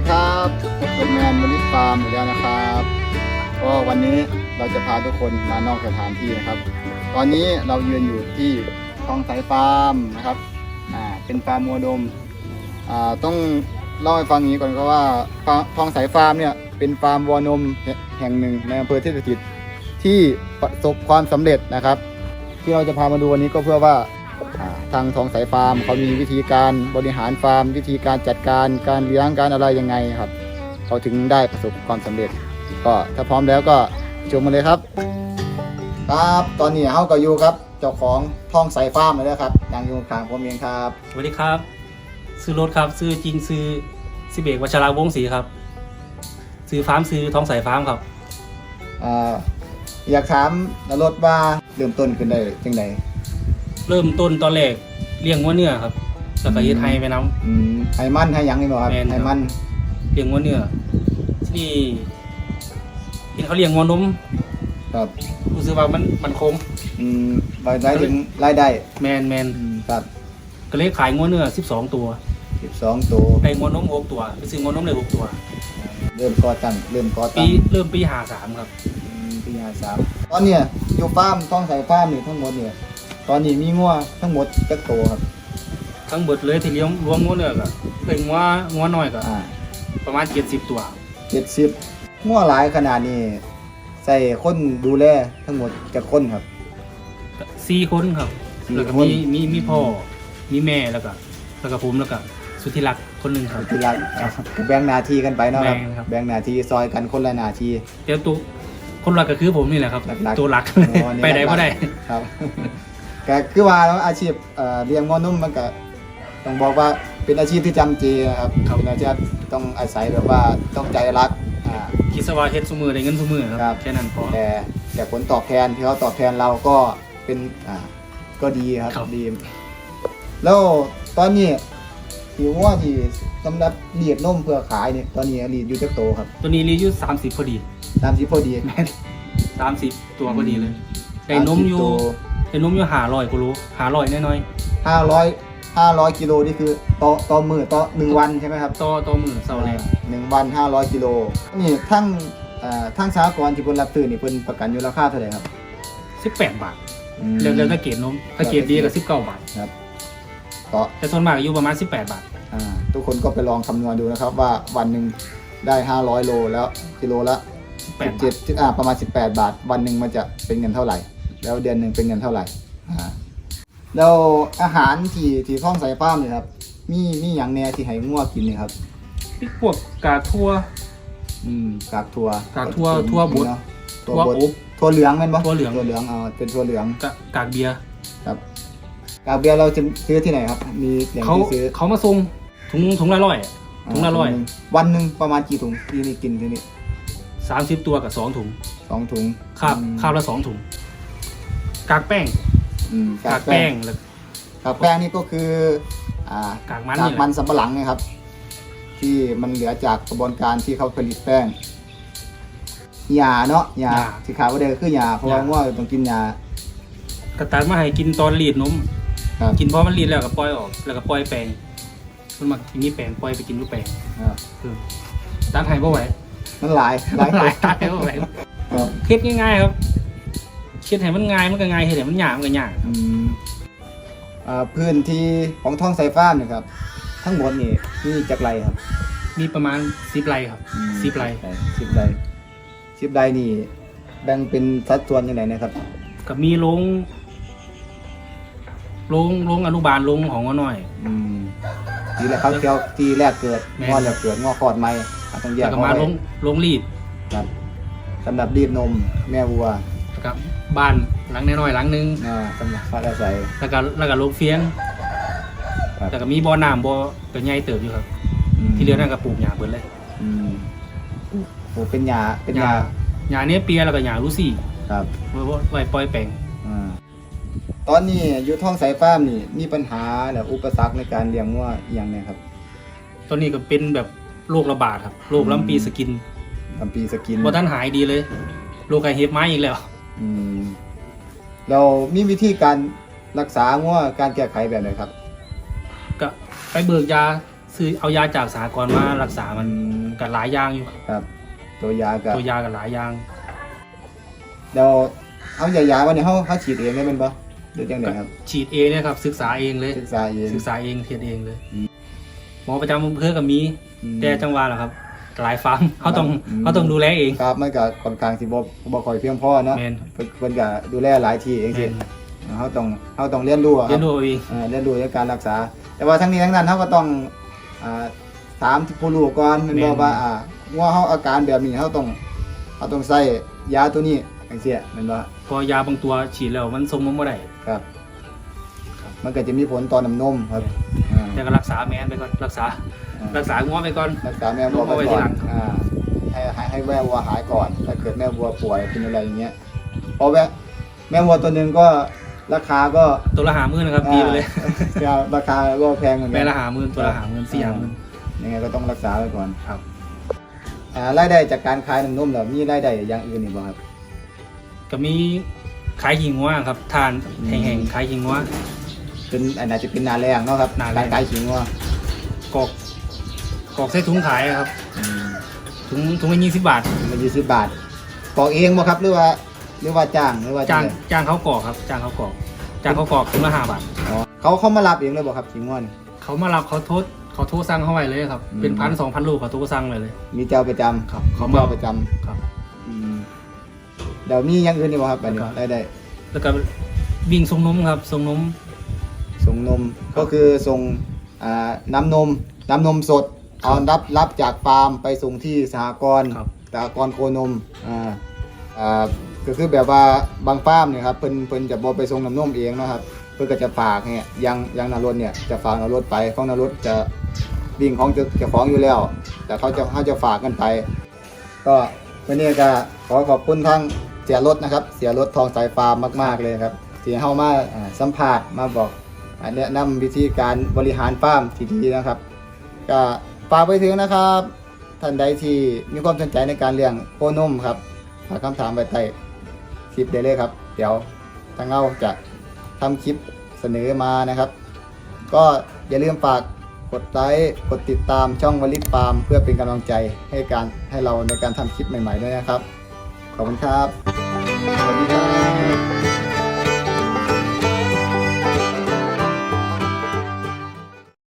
ดีครับเป็นแมนมลิฟาร์มอีกแล้วนะครับก็วันนี้เราจะพาทุกคนมานอกสถานที่นะครับ ตอนนี้เรายืนอยู่ที่คลองสายฟาร์มนะครับอ่าเป็นฟาร์มมัวดมอ่าต้องเล่าให้ฟังอย่างนี้ก่อนก็ว่าฟาร์มคลองสายฟาร์มเนี่ยเป็นฟาร์มวัวนมแห่งหนึ่งในอำเภอเทพสถิตที่ประสบความสำเร็จนะครับ ที่เราจะพามาดูวันนี้ก็เพื่อว่า ทางทองสายฟาร์มเขามีวิธีการบริหารฟาร์ม วิธีการจัดการการเลี้ยงการอะไรยังไงครับเขาถึงได้ประสบความสำเร็จ ก็ถ้าพร้อมแล้วก็ชมมาเลยครับ ครับตอนนี้เฮาก็อยู่ครับ เจ้าของทองสายฟาร์มเลยนะครับยังอยู่ข้างผมเองครับสวัสดีครับซื้อรถครับซื้อจริงซื้อสิเบกวัชราวงศ์ศรีครับซื้อฟาร์มซื้อท้องสายฟาร์มครับอ่าอยากถามนรถว่าเริ่มต้นขึ้นได้จังได เริ่มต้นตอนแรกเลี้ยงวัวเนื้อครับแล้วก็เฮ็ดไฮไปน้อืมให้มันให้หยังนี่บ่ครับแม่นครับให้มันำเลี้ยงวัวเนื้อที่นี่เห็นเขาเลี้ยงวัวนมครับรู้สึกว่ามันมันคง อืมรายได้ถึงรายได้แมนแมนอืมครับก็เลยขายงัวเนื้อ 12 ตัว12ตัวได้งัวนม6ตัวไปซื้องัวนมเลย6ตัว เริ่มก่อตั้งเริ่มก่อปีตั้งเริ่มปี53ครับ อืมปีห้าสามตอนเนี้ยอยู่ฟาร์มต้องใส่ฟาร์มนี่ทั้งหมดเนี่ย ตอนนี้มีงัวทั้งหมดจักโตวครับทั้งเบิดเลยที่เลี้ยงรวมงัวเนื้อก็เป็นงัวงัวน้อยก็อ่าประมาณ70ตัว เจ็ดสิบงัวหลายขนาดนี้ ใส่คนดูแลทั้งหมดจักคนครับ สี่คนครับสี่แล้วก็คน มีมีมีพ่อ มีแม่แล้วก็แล้วก็ผมแล้วก็สุธิรักษ์คนหนึ่งครับ ทีละแบ่งหนาทีกันไปเนาะครับ แบ่งครับ แบ่งหนาทีซอยกันคนละหนาทีเดี๋ยวตัวคนหลักก็คือผมนี่แหละครับ หลักๆ ตัวหลัก อ๋อนี่ไปไหนก็ได้ ครับ ก็คือว่าแล้วอาชีพเอ่อเลี้ยงงัวนุ่มมันก็ต้องบอกว่าเป็นอาชีพที่จำเจนะครับ เป็นอาชีพต้องอาศัยแบบว่าต้องใจรักอ่า คิดซะว่าเฮ็ดซุมือได้เงินซุมือคครัรับ บแค่นั้นพอ แต่แต่ผลตอบแทนที่เขาตอบแทนเราก็เป็นอ่าก็ดีครับครับ ดีแล้วตอนนี้ถือว่าที่สำหรับเลียดนมเพื่อขายเนี่ยตอนนี้เลียดอยู่จักโตครับตัวนี้รีอยู่สามสิบพอดีตามที่พอดี สามสิบตัวพอดีเลย ได้นมอยู่ ได้นมอยู่หาร้อยกูรู้หาร้อยน้อยห้าร้อยห้าร้อยกิโลนี่คือต่อต่อมือต่อหนึ่งวันใช่ไหมครับๆต่อต่อมือเสาร์แรกหนึ่งวันห้าร้อยกิโลนี่ทั้งอ่าทั้งสากรณ์ที่เพิ่นรับซื้อนี่เพิ่นประกันอยู่ราคาเท่าไหร่ครับสิบแปดบาทอืม เรื่องเรื่องถ้าเกรดนมถ้าเกรดดีก็สิบเก้าบาทครับก็แต่ส่วนมากอยู่ประมาณสิบแปดบาท อ่าทุกคนก็ไปลองคำนวณดูนะครับว่าวันหนึ่งได้ 500 โลแล้วกิโลละแปดบาทเจ็ดอ่าประมาณ 18 บาท วันหนึ่งมันจะเป็นเงินเท่าไหร่ แล้วเดือนหนึ่งเป็นเงินเท่าไหร่อ่าแล้วอาหารที่ที่ท้องสายป้ามเนี่ยครับ มีมีอย่างแน่ที่ให้งัวกินเนี่ยครับพวกกาทั่ว อืมกากถั่วกากถั่วถั่วบดเนาะถั่ถั่ววบดอบถั่วเหลืองแม่นปะถั่วเหลืองถั่วเหลืองเอาเป็นถั่วเหลืองกะกากเบียร์ครับกากเบียร์เราจะซื้อที่ไหนครับ มีอย่างเขาที่ซื้อเขามาส่งถุงถุงละร้อยอะถุงละร้อยาวันหนึ่งประมาณกี่ถุงที่นี่กินที่นี่สามสิบตัวกับสองถุงสองถุงคาบอืมคาบละสองถุง กากแป้งอืมกากแป้งแล้ว กากแป้งนี่ก็คืออ่ากากมันกากนี่แหมัละนสำปะหลังนะครับ ที่มันเหลือจากกระบวนการที่เขาผลิตแป้งยาเนาะยาที่ขายว่าเดิมคือยาเพราะว่าว่าต้องกินยากระตัดมาให้กินตอนรีดนมครับกินพอมันรีดแล้วก็ปล่อยออก แล้วก็ปล่อยแป้งมันมากินนี่แป้งปล่อยไปกินรูปแป้งครับเออตัดให้บ่ไหวมันหลายหลายหลายตัดให้บ่ไหวครับคิดง่ายๆครับ คิดให้มันง่ายมันก็ง่ายเห็นให้มันยากมันก็ยากอืมอ่าพื้นที่ของท้องสายฟ้าเนี่ยครับ ทั้งหมดนี่มีจักไรครับมีประมาณสิบไร่ครับ อืมสิบไร่ สิบไรสิบไรนี่ แบ่งเป็นสัดส่วนยังไงนะครับกับมีโรงโรงโรงอนุบาลโรงของว่าน้อย อืมทีแรกเขาเที่ยวทีแรกเกิดแม่งอแล้วเกิดงอคลอดใหม่อะต้องแยแล้กวก็เขามาไว้โรงโรงรีดครับสำหรับรีดนมแม่วัว แล้วก็บ้านหลังน้อยๆหลังหนึงอ่าสำหรับพักอาศัยแล้วก็แล้วก็โรงเฟียงครับแล้วก็มีบ่อน้ำบ่อเป็นใหญ่เติบอยู่ครับ มที่เหลือนั่นก็ปลูกหญ้าเบิดเลยอืมโอ้เป็นยาเป็นหยาญ้าหญ้าเนี้ยเปียแล้วก็หญ้าลูซี่ครับ ไว้ไว้ปล่อยแปลง อ่าตอนนี้อยู่ท้องสายฟ้าร์มนี่มีปัญหาหรืออุปสรรคในการเลี้ยงวัวอหย่างเนี้ครับตอนนี้ก็เป็นแบบโรคระบาดครับโรคอืมลำปีสกินลำปีสกินบ่ทันหายดีเลยโรคไข้เห็บไม้อีกแล้ว อืมเรามีวิธีการรักษางัวการแก้ไขแบบไหนครับ ก็ไปเบิกยาเสซื้อเอายาจากสากลมารักษามันกับหลายอย่างอยู่ครับ ตัวยากับตัวยากับหลายอย่างเดี๋ยวเอายายาวันนี้เขาเขาฉีดเองได้เป็นปะหรือยังไงครับ ฉีดเองเนี่ยครับ ศึกษาเองเลยศึกษาเองศึกษาเองเทียนเองเลยอืมหมอประจำอำเภอก็มีอืม แต่จังหวะแหละครับ หลายฟาร์มเขาต้องอืมเขาต้องดูแลเอง ครับมันก็ค่อนข้างสิบ่บ่ค่อยเพียงพอเนาะแมนเพิ่น เพิ่นก็ดูแลหลายที่เองแมสินเขาต้องเขาต้องเรียนรู้อะคเรีรัยบนรู้เอาเอง เอ่อเรียนรู้ในการรักษา แต่ว่าทั้งนี้ทั้งนั้นเขาก็ต้องอ่าถามผู้รู้ก่อนแมันบอกว่าอ่าว่าเขาอาการแบบนี้เขาต้องเขาต้องใส่ยาตัวนี้จังซี่แม่นบ่เพอยาบางตัวฉีดแล้วมันทรงมันไม่ได้ครับ มันก็จะมีผลต่อน้ำนมครับอ่าแต่ก็รักษาแมนไปก่อนรักษาอ่า รักษางัวไปก่อน รักษาแม่วัวไปเอาไว้ทีก่อหลันงอ่าให้ให้ให้แม่วัวหายก่อน ถ้าเกิดแม่วัวป่วยเป็นอะไรอย่างเงี้ยเพราะแม่แม่วัวตัวหนึ่งก็ราคาก็ตัวละหามื่นนะครับดีไปเลยอ่าราคาก็แพงเหมือนกัแม่นละหามื่นตัวละหามื่นสี่หามื่นยังไงก็ต้องรักษาไว้ก่อนครับอ่ารายได้จากการขายน้ำนมแล้วมีรายได้อย่างอื่นอีกบ่ครับ ก็มีขายหิงงัวครับทานอืมแห่งๆขายหิงงัวเป็นอันไหนจะเป็นนาแรงเนาะครับนาแรงการขายขิงว่าก อกกอกใส่ถุงขายครับ ถุงถุงละยี่สิบบาท มันยี่สิบบาทปอกเองบ่ครับหรือว่าหรือว่าจ้างหรือว่าจ้างไจ้างเขากรอกครับ จ้างเขากรอกจ้างเขากรอกถุงละห้าบาท อ๋อเขาเขามารับเองเลยบ่ครับขิงว่นี่เขามารับเขาโทษเขาโทษสั่งเขาไว้เลยครับ อืม เป็นพันสองพันลูกเขาโทษสั่งเลยเลย มีเจ้าประจำครับเขาเขามา เจ้าประจำครับ อืมเดี๋ยวมีอย่างอื่นอีกบ่ครับอันนี้ครับรายได้แล้วก็วิ่งส่งนมครับส่งนม ส่งนมก็คือส่งอ่าน้ำนมน้ำนมสด เอารับรับจากฟาร์มไปส่งที่สหกรณ์ครับ สหกรณ์โคนมอ่าอ่าก็คือแบบว่าบางฟาร์มเนี่ยครับเพิ่นเพิ่นจะบ่ไปส่งน้ำนมเองเนาะครับเพิ่นก็จะฝากเนี่ยอยังอยังนารถเนี่ยจะฝากนารถไปของนารถจะวิ่งของเจ้าเจ้าของอยู่แล้ว แต่เขาจะเขาจะฝากกันไป ก็วันนี้ก็ขอขอบคุณทั้งเสียรถนะครับ เสียรถทองสายฟาร์มมาก ๆเลยครับที่เข้ามาอ่าสัมภาษณ์มาบอกอ่าแนะนำวิธีการบริหารฟาร์มที่ดีนะครับ ก็ ฝากไปถึงนะครับท่านใดที่มีความสนใจในการเลี้ยงโคนุ่มครับฝากคำถามไว้ใต้คลิปได้เลยครับ เดี๋ยวทางเราจะทำคลิปเสนอมานะครับ ก็อย่าลืมฝากกดไลค์กดติดตามช่องวลิฟาร์มเพื่อเป็นกำลังใจให้การให้เราในการทำคลิปใหม่ ๆ ด้วยนะครับ ขอบคุณครับสวัสดีครับ